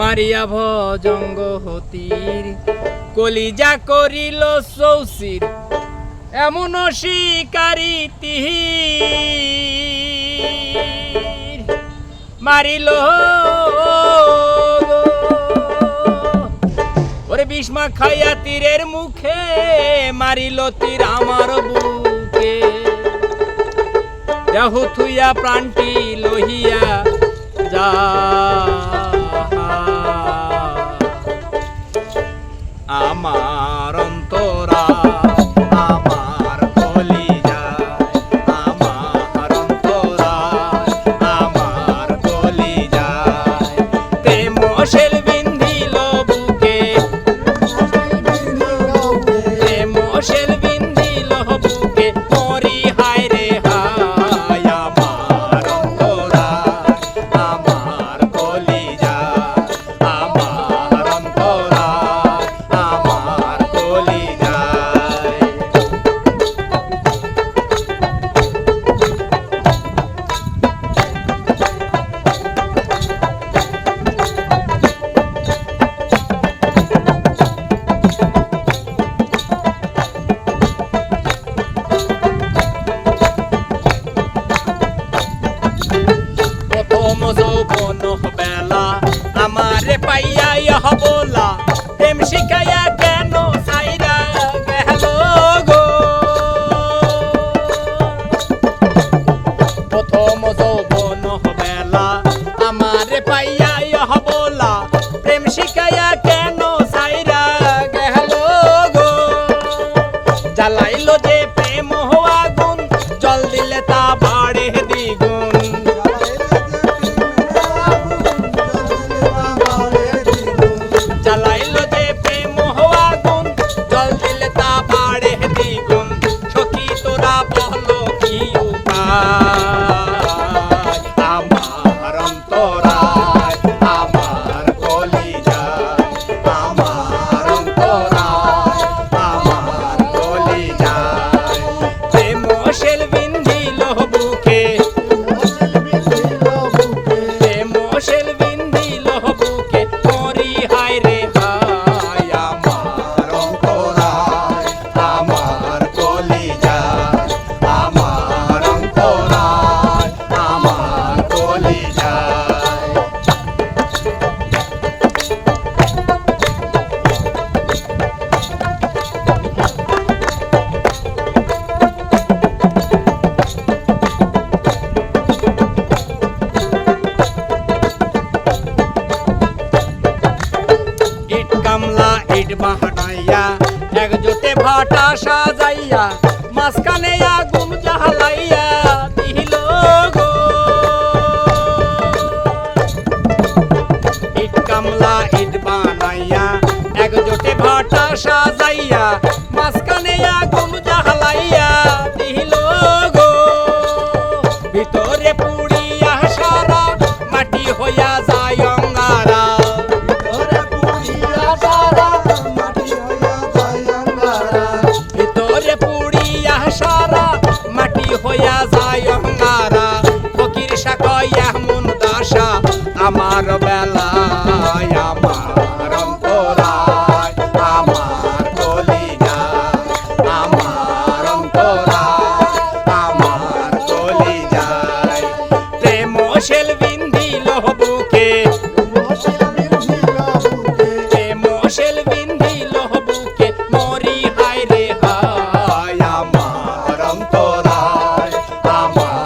মারিয়া ভজঙ্গ হতির, কলিজা করিল সৌসির, এমন শিকারি তিহির। মারিল। ওরে বিষ্মা খাইয়া তীরের মুখে মারিল তীর আমার বুকে। দেহ থুইয়া প্রাণটি লহিয়া যা আমার পাইয়া ইহ বলা প্রেম শিখাইয়া কেন সাইরা গেল গো? জ্বালাইলো যে প্রেম হওয়া গুণ, জল দিলে তা ভাটা যাইয়া মাঝখানে আগুন জাহালাইয়া গো। ইট কামলা ইট বানাইয়া এক জোটে ভাটা সাজাইয়া সারা, মাটি হইয়া যায় অহংকারা। ফকির সাকয় এমন দাসা, আমার বেলায়, আমার অন্তরায়, আমার কলিগা আমার অন্তরায়, আমার কলিজায়। Baba.